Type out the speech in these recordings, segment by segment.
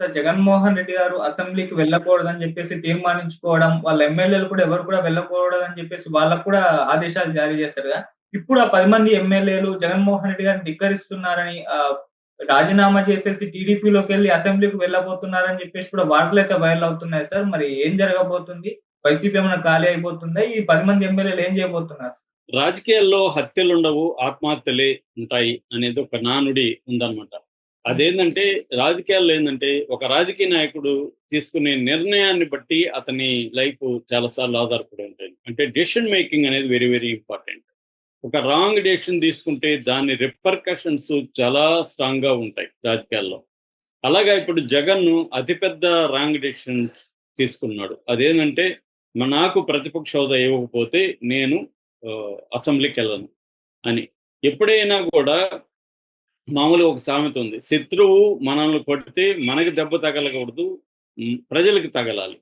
జగన్మోహన్ రెడ్డి గారు అసెంబ్లీకి వెళ్ళకూడదని చెప్పేసి తీర్మానించుకోవడం, వాళ్ళ ఎమ్మెల్యేలు కూడా ఎవరు కూడా వెళ్ళకూడదని చెప్పేసి వాళ్ళకి కూడా ఆదేశాలు జారీ చేస్తారు కదా! ఇప్పుడు ఆ పది మంది ఎమ్మెల్యేలు జగన్మోహన్ రెడ్డి గారిని ధిక్కరిస్తున్నారని రాజీనామా చేసేసి టీడీపీలోకెళ్ళి అసెంబ్లీకి వెళ్ళబోతున్నారని చెప్పేసి కూడా వార్తలు అయితే వైరల్ అవుతున్నాయి సార్. మరి ఏం జరగబోతుంది? వైసీపీ ఏమైనా ఖాళీ అయిపోతుందా? ఈ పది మంది ఎమ్మెల్యేలు ఏం చేయబోతున్నారు? రాజకీయాల్లో హత్యలుండవు, ఆత్మహత్యలే ఉంటాయి అనేది ఒక నానుడి ఉందన్నమాట. అదేంటంటే రాజకీయాల్లో ఏంటంటే ఒక రాజకీయ నాయకుడు తీసుకునే నిర్ణయాన్ని బట్టి అతని లైఫ్ చాలాసార్లు ఆధారపడి ఉంటుంది. అంటే డెసిషన్ మేకింగ్ అనేది వెరీ వెరీ ఇంపార్టెంట్. ఒక రాంగ్ డెసిషన్ తీసుకుంటే దాని రిపర్కషన్స్ చాలా స్ట్రాంగ్గా ఉంటాయి రాజకీయాల్లో. అలాగా ఇప్పుడు జగన్ అతిపెద్ద రాంగ్ డెసిషన్ తీసుకున్నాడు. అదేంటంటే నాకు ప్రతిపక్ష హోదా ఇవ్వకపోతే నేను అసెంబ్లీకి వెళ్ళను అని. ఎప్పుడైనా కూడా మామూలుగా ఒక సామెత ఉంది. శత్రువు మనల్ని కొడితే మనకి దెబ్బ తగలకూడదు. ప్రజలకు ప్రజలకి తగలాలి.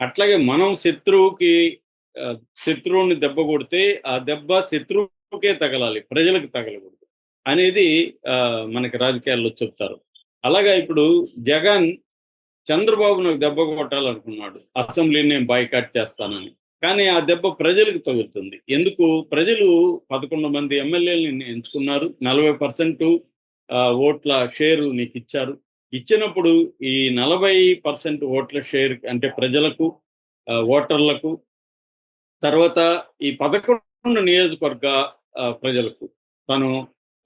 అట్లాగే మనం శత్రువుకి శత్రువుని దెబ్బ కొడితే ఆ దెబ్బ శత్రువుకే తగలాలి. ప్రజలకు తగలకూడదు. అనేది మనకి రాజకీయాల్లో చెప్తారు. అలాగా ఇప్పుడు జగన్ చంద్రబాబు నాకు దెబ్బ కొట్టాలనుకున్నాడు. అసెంబ్లీని నేను బాయ్‌కాట్ చేస్తానని. కానీ ఆ దెబ్బ ప్రజలకు తగులుతుంది. ఎందుకు? ప్రజలు 11 మంది ఎమ్మెల్యేలని ఎంచుకున్నారు. నలభై పర్సెంట్ ఓట్ల షేరు నీకిచ్చారు. ఇచ్చినప్పుడు ఈ 40% ఓట్ల షేర్ అంటే ప్రజలకు ఓటర్లకు తర్వాత ఈ 11 నియోజకవర్గ ప్రజలకు తను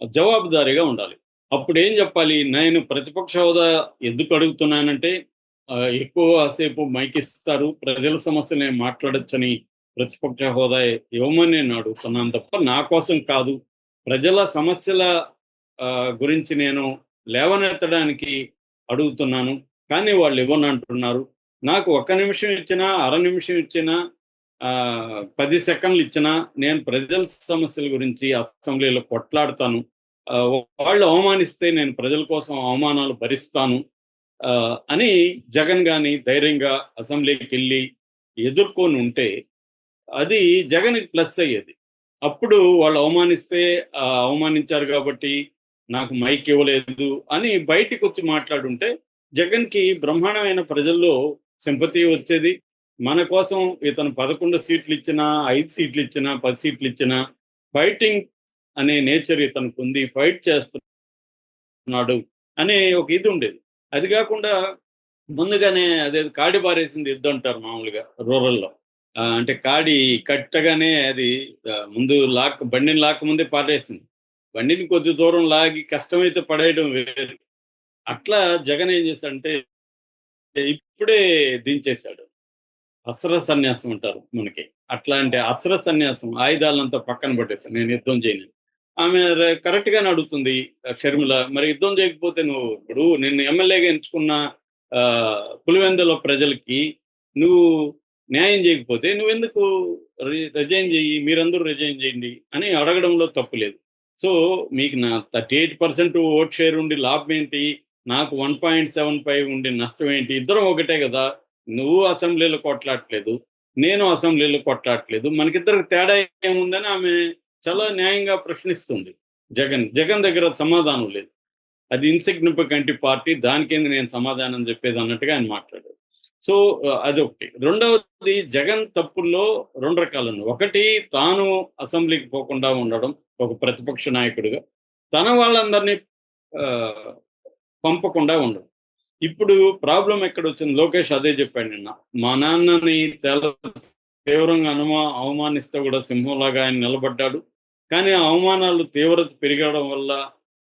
జవాబుదారీగా ఉండాలి. అప్పుడు ఏం చెప్పాలి? నేను ప్రతిపక్ష హోదా ఎందుకు అడుగుతున్నానంటే ఎక్కువ సేపు మైకిస్తారు ప్రజల సమస్యలు నేను మాట్లాడొచ్చని ప్రతిపక్ష హోదా ఇవ్వమని నేను అడుగుతున్నాను తప్ప నా కోసం కాదు. ప్రజల సమస్యల గురించి నేను లేవనెత్తడానికి అడుగుతున్నాను. కానీ వాళ్ళు ఇవ్వనంటున్నారు. నాకు ఒక్క నిమిషం ఇచ్చినా, అర నిమిషం ఇచ్చినా పది సెకండ్లు ఇచ్చినా నేను ప్రజల సమస్యల గురించి అసెంబ్లీలో కొట్లాడతాను. వాళ్ళు అవమానిస్తే నేను ప్రజల కోసం అవమానాలు భరిస్తాను. అని జగన్ గాని ధైర్యంగా అసెంబ్లీకెళ్ళి ఎదుర్కొని ఉంటే అది జగన్‌కి ప్లస్ అయ్యేది. అప్పుడు వాళ్ళు అవమానిస్తే అవమానించారు కాబట్టి నాకు మైక్ ఇవ్వలేదు అని బయటికి వచ్చి మాట్లాడుంటే జగన్‌కి బ్రహ్మాండమైన ప్రజల్లో సింపతి వచ్చేది. మన కోసం ఇతను 11 సీట్లు ఇచ్చినా, ఐదు సీట్లు ఇచ్చినా, పది సీట్లు ఇచ్చినా ఫైటింగ్ అనే నేచర్ ఇతనికుంది. ఫైట్ చేస్తున్నాడు అనే ఒక ఇది ఉండేది. అది కాకుండా ముందుగానే అదే కాడి పారేసింది ఎద్దు అంటారు మామూలుగా రూరల్‌లో. అంటే కాడి కట్టగానే అది ముందు లాక్ బండిని లాక్కముందే పారేసింది. బండిని కొద్ది దూరం లాగి కష్టమైతే పడేయడం వేరు. అట్లా జగన్ ఏం చేశాడంటే ఇప్పుడే దించేశాడు. అస్త్ర సన్యాసం అంటారు మనకి. అట్లాంటి అస్త్ర సన్యాసం ఆయుధాలంతా పక్కన పట్టేశాను నేను యుద్ధం చేయను. ఆమె కరెక్ట్‌గానే అడుగుతుంది షర్మిల. మరి యుద్ధం చేయకపోతే నువ్వు ఇప్పుడు నిన్ను ఎమ్మెల్యేగా ఎంచుకున్న పులివెందుల ప్రజలకి నువ్వు న్యాయం చేయకపోతే నువ్వెందుకు రిజైన్ చెయ్యి. మీరందరూ రిజైన్ చేయండి అని అడగడంలో తప్పు లేదు. సో, మీకు నా 38% ఓట్ షేర్ ఉండి లాభం ఏంటి? నాకు 1.75 ఉండి నష్టం ఏంటి? ఇద్దరం ఒకటే కదా! నువ్వు అసెంబ్లీలో కొట్లాడట్లేదు. నేను అసెంబ్లీలో కొట్లాడట్లేదు. మనకిద్దరికి తేడా ఏముందని ఆమె చాలా న్యాయంగా ప్రశ్నిస్తుంది. జగన్. జగన్ దగ్గర సమాధానం లేదు. అది ఇన్‌సిగ్నిఫికెంట్ పార్టీ దానికేంది నేను సమాధానం చెప్పేది అన్నట్టుగా ఆయన మాట్లాడారు. సో, అది అదొకటి. రెండవది జగన్ తప్పుల్లో రెండు రకాలను ఒకటి తాను అసెంబ్లీకి పోకుండా ఉండడం ఒక ప్రతిపక్ష నాయకుడిగా. తన వాళ్ళందరినీ పంపకుండా ఉండడం. ఇప్పుడు ప్రాబ్లం ఎక్కడ వచ్చింది లోకేష్ అదే చెప్పాడు నిన్న. మా నాన్నని తీవ్రంగా అనుమా అవమానిస్తే కూడా సింహంలాగా ఆయన నిలబడ్డాడు. కానీ అవమానాలు తీవ్రత పెరగడం వల్ల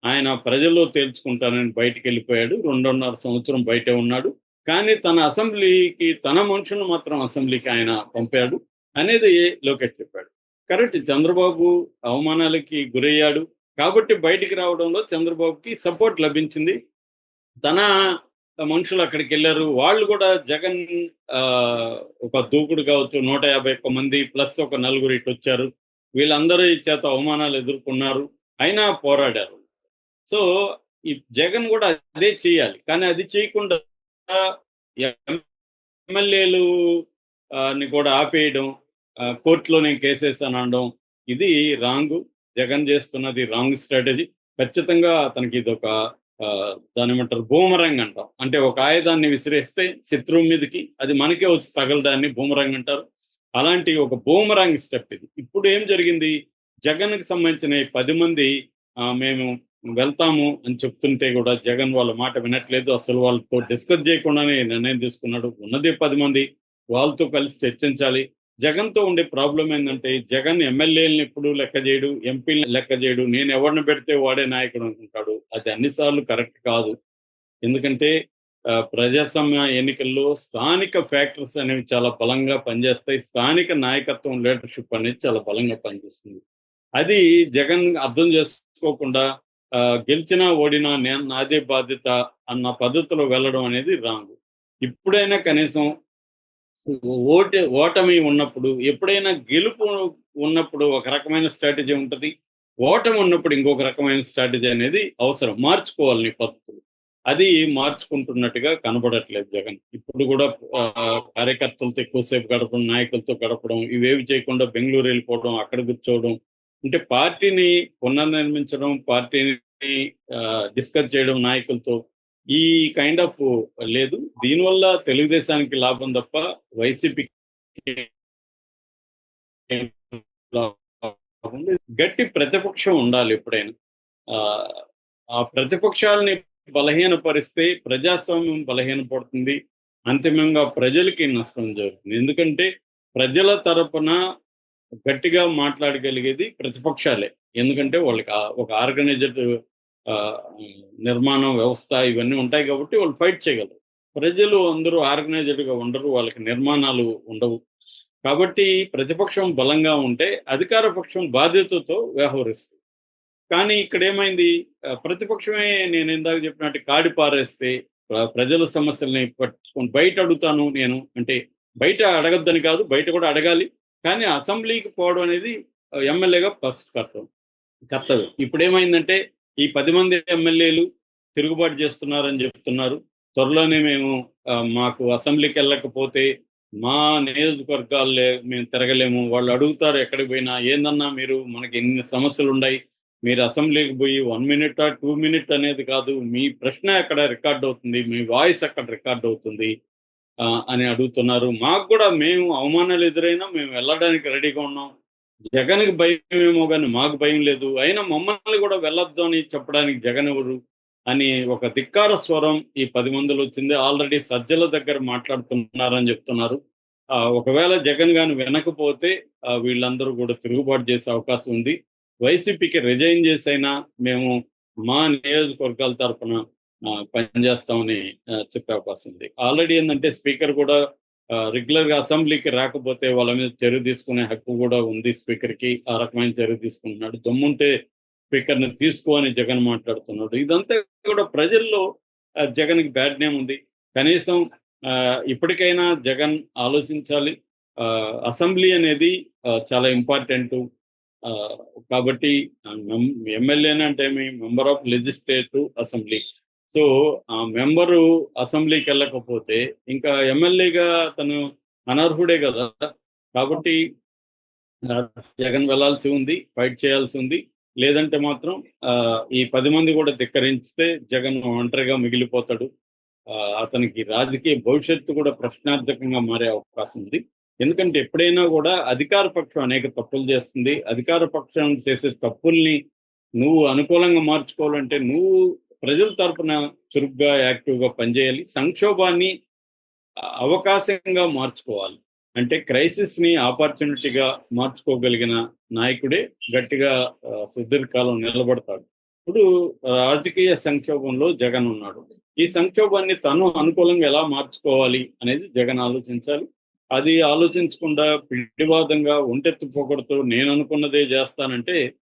ఆయన ప్రజల్లో తేల్చుకుంటానని బయటికెళ్ళిపోయాడు. 2.5 సంవత్సరం బయటే ఉన్నాడు. కానీ తన అసెంబ్లీకి తన మనుషులను మాత్రం అసెంబ్లీకి ఆయన పంపాడు అనేది లోకేష్ చెప్పాడు. కరెక్ట్. చంద్రబాబు అవమానాలకి గురయ్యాడు. కాబట్టి బయటికి రావడంలో చంద్రబాబుకి సపోర్ట్ లభించింది. తన మనుషులు అక్కడికి వెళ్ళారు వాళ్ళు కూడా జగన్ ఒక దూకుడు కావచ్చు 151 మంది ప్లస్ ఒక నలుగురు ఇటొచ్చారు. వీళ్ళందరి చేత అవమానాలు ఎదుర్కొన్నారు. అయినా పోరాడారు. సో, ఈ జగన్ కూడా అదే చేయాలి. కానీ అది చేయకుండా ఎమ్మెల్యేలు కూడా ఆపేయడం, కోర్టులో నేను కేసేసాననడం ఇది రాంగు. జగన్ చేస్తున్నది రాంగ్ స్ట్రాటజీ. ఖచ్చితంగా అతనికి ఇది ఆ, దాని ఏమంటారు బూమరంగ్ అంటాం. అంటే ఒక ఆయుధాన్ని విసిరేస్తే శత్రువు మీదకి అది మనకే వచ్చి తగలడాన్ని బూమరంగ్ అంటారు. అలాంటి ఒక బూమరంగ్ స్టెప్ ఇది. ఇప్పుడు ఏం జరిగింది? జగన్కి సంబంధించిన పది మంది ఆ, మేము వెళ్తాము అని చెప్తుంటే కూడా జగన్ వాళ్ళ మాట వినట్లేదు. అసలు వాళ్ళతో డిస్కస్ చేయకుండానే నిర్ణయం తీసుకున్నాడు. ఉన్నదే పది మంది. వాళ్ళతో కలిసి చర్చించాలి. జగన్తో ఉండే ప్రాబ్లం ఏంటంటే జగన్ ఎమ్మెల్యేలను ఎప్పుడు లెక్క చేయడు ఎంపీలను లెక్క చేయడు నేను ఎవరిని పెడితే వాడే నాయకుడు అనుకుంటాడు. అది అన్నిసార్లు కరెక్ట్ కాదు. ఎందుకంటే ఆ, ప్రజాస్వామ్య ఎన్నికల్లో స్థానిక ఫ్యాక్టర్స్ అనేవి చాలా బలంగా పనిచేస్తాయి. స్థానిక నాయకత్వం లీడర్షిప్ అనేది చాలా బలంగా పనిచేస్తుంది. అది జగన్ అర్థం చేసుకోకుండా గెలిచినా ఓడినా నేను నాదే బాధ్యత అన్న పద్ధతిలో వెళ్ళడం అనేది రాంగ్. ఇప్పుడైనా కనీసం ఓట ఓటమి ఉన్నప్పుడు ఎప్పుడైనా గెలుపు ఉన్నప్పుడు ఒక రకమైన స్ట్రాటజీ ఉంటుంది. ఓటమి ఉన్నప్పుడు ఇంకొక రకమైన స్ట్రాటజీ అనేది అవసరం. మార్చుకోవాలి నీ పద్ధతులు. అది మార్చుకుంటున్నట్టుగా కనబడట్లేదు జగన్. ఇప్పుడు కూడా కార్యకర్తలతో ఎక్కువసేపు గడపడం నాయకులతో గడపడం ఇవేవి చేయకుండా బెంగళూరు వెళ్ళిపోవడం అక్కడ కూర్చోవడం అంటే పార్టీని పునర్నిర్మించడం పార్టీని డిస్కస్ చేయడం నాయకులతో ఈ కైండ్ ఆఫ్ లేదు. దీనివల్ల తెలుగుదేశానికి లాభం తప్ప వైసీపీకి లాభం గట్టి ప్రతిపక్షం ఉండాలి ఎప్పుడైనా. ఆ, ప్రతిపక్షాలని బలహీనపరిస్తే ప్రజాస్వామ్యం బలహీనపడుతుంది. అంతిమంగా ప్రజలకి నష్టం జరుగుతుంది. ఎందుకంటే ప్రజల తరపున గట్టిగా మాట్లాడగలిగేది ప్రతిపక్షాలే. ఎందుకంటే వాళ్ళకి ఒక ఆర్గనైజ్డ్ నిర్మాణం వ్యవస్థ ఇవన్నీ ఉంటాయి కాబట్టి వాళ్ళు ఫైట్ చేయగలరు. ప్రజలు అందరూ ఆర్గనైజ్డ్గా ఉండరు వాళ్ళకి నిర్మాణాలు ఉండవు. కాబట్టి ప్రతిపక్షం బలంగా ఉంటే అధికార పక్షం బాధ్యతతో వ్యవహరిస్తుంది. కానీ ఇక్కడ ఏమైంది? ప్రతిపక్షమే నేను ఇందాక చెప్పినట్టు కాడి పారేస్తే ప్రజల సమస్యల్ని పట్టుకొని బయట అడుగుతాను నేను. అంటే బయట అడగద్దని కాదు బయట కూడా అడగాలి. కానీ అసెంబ్లీకి పోవడం అనేది ఎమ్మెల్యేగా ఫస్ట్ కర్తవ్యం. కర్తవ్యం. ఇప్పుడు ఏమైందంటే ఈ పది మంది ఎమ్మెల్యేలు తిరుగుబాటు చేస్తున్నారని చెప్తున్నారు. త్వరలోనే మేము మాకు అసెంబ్లీకి వెళ్ళకపోతే మా నియోజకవర్గాల్లో మేము తిరగలేము. వాళ్ళు అడుగుతారు ఎక్కడికి పోయినా ఏందన్నా మీరు మనకి ఎన్ని సమస్యలు ఉన్నాయి? మీరు అసెంబ్లీకి పోయి వన్ మినిట్ టూ మినిట్ అనేది కాదు మీ ప్రశ్న అక్కడ రికార్డ్ అవుతుంది మీ వాయిస్ అక్కడ రికార్డ్ అవుతుంది? ఆ, అని అడుగుతున్నారు. మాకు కూడా మేము అవమానాలు ఎదురైనా మేము వెళ్ళడానికి రెడీగా ఉన్నాం. జగన్కి భయం ఏమో కానీ మాకు భయం లేదు. అయినా మమ్మల్ని కూడా వెళ్ళొద్దు అని చెప్పడానికి జగన్ ఎవరు? అని ఒక ధిక్కార స్వరం ఈ పది మందిలో వచ్చింది. ఆల్రెడీ సజ్జల దగ్గర మాట్లాడుతున్నారని చెప్తున్నారు. ఆ, ఒకవేళ జగన్ గాని వినకపోతే వీళ్ళందరూ కూడా తిరుగుబాటు చేసే అవకాశం ఉంది. వైసీపీకి రిజైన్ చేసైనా మేము మా నియోజకవర్గాల తరఫున పనిచేస్తామని చెప్పే అవకాశం ఉంది. ఆల్రెడీ ఏంటంటే స్పీకర్ కూడా రెగ్యులర్గా అసెంబ్లీకి రాకపోతే వాళ్ళ మీద చర్య తీసుకునే హక్కు కూడా ఉంది స్పీకర్కి ఆ రకమైన చర్య తీసుకుంటున్నాడు. దమ్ముంటే స్పీకర్ని తీసుకో అని జగన్ మాట్లాడుతున్నాడు. ఇదంతా కూడా ప్రజల్లో జగన్కి బ్యాడ్ నేమ్ ఉంది. కనీసం ఆ, ఇప్పటికైనా జగన్ ఆలోచించాలి. ఆ, అసెంబ్లీ అనేది చాలా ఇంపార్టెంట్. కాబట్టి ఎమ్మెల్యేనంటే member of legislative assembly. So ఆ మెంబరు అసెంబ్లీకి వెళ్ళకపోతే ఇంకా ఎమ్మెల్యేగా తను అనర్హుడే కదా. కాబట్టి జగన్ వెళ్ళాల్సి ఉంది ఫైట్ చేయాల్సి ఉంది. లేదంటే మాత్రం ఆ, ఈ పది మంది కూడా ధిక్కరించితే జగన్ ఒంటరిగా మిగిలిపోతాడు. ఆ, అతనికి రాజకీయ భవిష్యత్తు కూడా ప్రశ్నార్థకంగా మారే అవకాశం ఉంది. ఎందుకంటే ఎప్పుడైనా కూడా అధికార పక్షం అనేక తప్పులు చేస్తుంది. అధికార పక్షం చేసే తప్పుల్ని నువ్వు అనుకూలంగా మార్చుకోవాలంటే నువ్వు ప్రజల తరపున చురుగ్గా యాక్టివ్గా పనిచేయాలి. సంక్షోభాన్ని అవకాశంగా మార్చుకోవాలి. అంటే క్రైసిస్ని ఆపర్చునిటీగా మార్చుకోగలిగిన నాయకుడే గట్టిగా సుదీర్ఘకాలం నిలబడతాడు. ఇప్పుడు రాజకీయ సంక్షోభంలో జగన్ ఉన్నాడు. ఈ సంక్షోభాన్ని తను అనుకూలంగా ఎలా మార్చుకోవాలి అనేది జగన్ ఆలోచించాలి. అది ఆలోచించకుండా పిడివాదంగా ఒంటెత్తుపోకూడదు నేను అనుకున్నదే చేస్తానంటే